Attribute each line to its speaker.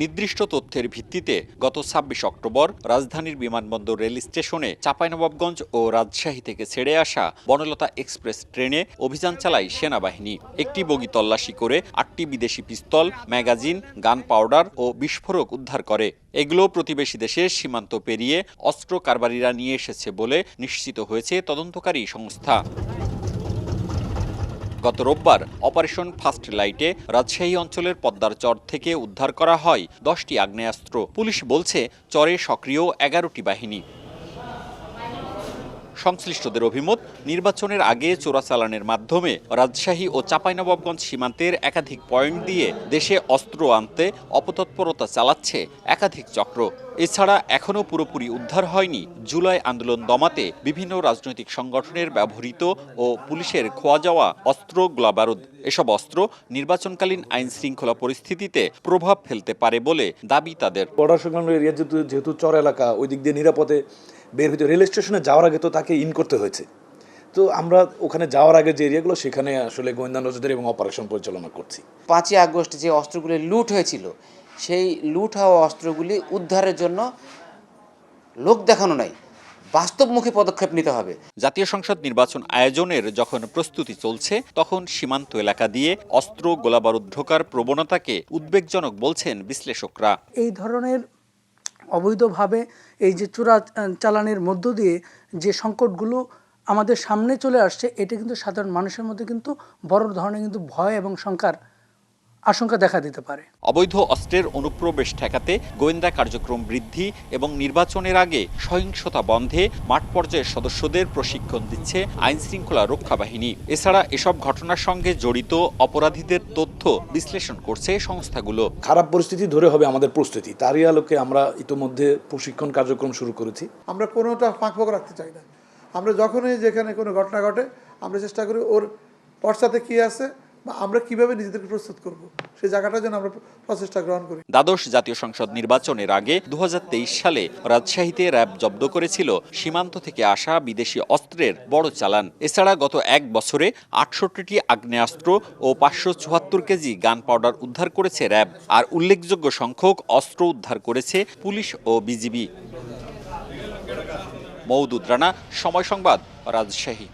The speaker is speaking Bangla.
Speaker 1: নির্দিষ্ট তথ্যের ভিত্তিতে গত ছাব্বিশ অক্টোবর রাজধানীর বিমানবন্দর রেল স্টেশনে চাঁপাইনবাবগঞ্জ ও রাজশাহী থেকে ছেড়ে আসা বনলতা এক্সপ্রেস ট্রেনে অভিযান চালায় সেনাবাহিনী। একটি বগি তল্লাশি করে আটটি বিদেশি পিস্তল, ম্যাগাজিন, গান পাউডার ও বিস্ফোরক উদ্ধার করে। এগুলো প্রতিবেশী দেশের সীমান্ত পেরিয়ে অস্ত্র কারবারিরা নিয়ে এসেছে বলে নিশ্চিত হয়েছে তদন্তকারী সংস্থা। গত রোববার অপারেশন ফার্স্ট লাইটে রাজশাহী অঞ্চলের পদ্মার চর থেকে উদ্ধার করা হয় দশটি আগ্নেয়াস্ত্র। পুলিশ বলছে, চরে সক্রিয় এগারোটি বাহিনী। সংশ্লিষ্টদের অভিমত, নির্বাচনের আগে চোরাচালানের মাধ্যমে রাজশাহী ও চাঁপাইনবাবগঞ্জ সীমান্তের একাধিক পয়েন্ট দিয়ে দেশে অস্ত্র আনতে অপতৎপরতা চালাচ্ছে একাধিক চক্র। এছাড়া এখনও পুরোপুরি উদ্ধার হয়নি জুলাই আন্দোলন দমাতে বিভিন্ন রাজনৈতিক সংগঠনের ব্যবহৃত ও পুলিশের খোয়া যাওয়া অস্ত্র গোলাবারুদ। এসব অস্ত্র নির্বাচনকালীন আইন শৃঙ্খলা পরিস্থিতিতে প্রভাব ফেলতে পারে বলে দাবি তাদের।
Speaker 2: সংলগ্ন এরিয়া যেহেতু চর এলাকা ওই দিক দিয়ে নিরাপদে বের হইতে রেল স্টেশনে যাওয়ার আগে তো তাকে ইন করতে হয়েছে। তো আমরা ওখানে যাওয়ার আগে যে এরিয়াগুলো সেখানে আসলে গোয়েন্দা নজরদারি এবং অপারেশন পরিচালনা করছি।
Speaker 3: পাঁচই আগস্ট যে অস্ত্রগুলি লুট হয়েছিল সেই লুট হওয়া অস্ত্রগুলি উদ্ধারের জন্য লোক দেখানো নাই। বাস্তবমুখী পদক্ষেপ নিতে হবে।
Speaker 1: জাতীয় সংসদ নির্বাচন আয়োজনের যখন প্রস্তুতি চলছে তখন সীমান্ত এলাকা দিয়ে অস্ত্র গোলাবারুদ ঢোকার প্রবণতাকে উদ্বেগজনক বলছেন বিশ্লেষকরা।
Speaker 4: এই ধরনের অবৈধভাবে এই যে চোরা চালানের মধ্য দিয়ে যে সংকটগুলো আমাদের সামনে চলে আসছে, এটা কিন্তু সাধারণ মানুষের মধ্যে কিন্তু বড় ধরনের কিন্তু ভয় এবং শঙ্কার আশঙ্কা দেখা দিতে পারে।
Speaker 1: অবৈধ অস্ত্রের অনুপ্রবেশ ঠেকাতে গোয়েন্দা কার্যক্রম বৃদ্ধি এবং নির্বাচনের আগে সহিংসতা বন্ধে মাঠ পর্যায়ের সদস্যদের প্রশিক্ষণ দিচ্ছে আইন শৃঙ্খলা রক্ষা বাহিনী এছাড়া এসব ঘটনার সঙ্গে জড়িত অপরাধীদের তথ্য বিশ্লেষণ করছে সংস্থাগুলো।
Speaker 2: খারাপ পরিস্থিতি ধরে হবে আমাদের প্রস্তুতি। তারই আলোকে আমরা ইতোমধ্যে প্রশিক্ষণ কার্যক্রম শুরু করেছি।
Speaker 5: আমরা কোনোটা ফাঁকফোক রাখতে চাই না। আমরা যখনই যেখানে কোনো ঘটনা ঘটে আমরা চেষ্টা করি ওর পশ্চাতে কী আছে বা আমরা কীভাবে নিজেদেরকে প্রস্তুত করব? সেই জায়গাটার জন্য আমরা প্রচেষ্টা গ্রহণ করি।
Speaker 1: দ্বাদশ জাতীয় সংসদ নির্বাচনের আগে দুহাজার তেইশ সালে রাজশাহীতে র্যাব জব্দ করেছিল সীমান্ত থেকে আসা বিদেশি অস্ত্রের বড় চালান। এছাড়া গত এক বছরে আটষট্টিটি আগ্নেয়াস্ত্র ও পাঁচশো চুয়াত্তর কেজি গান পাউডার উদ্ধার করেছে র্যাব, আর উল্লেখযোগ্য সংখ্যক অস্ত্র উদ্ধার করেছে পুলিশ ও বিজিবি। মৌদুদ রানা, সময় সংবাদ, রাজশাহী।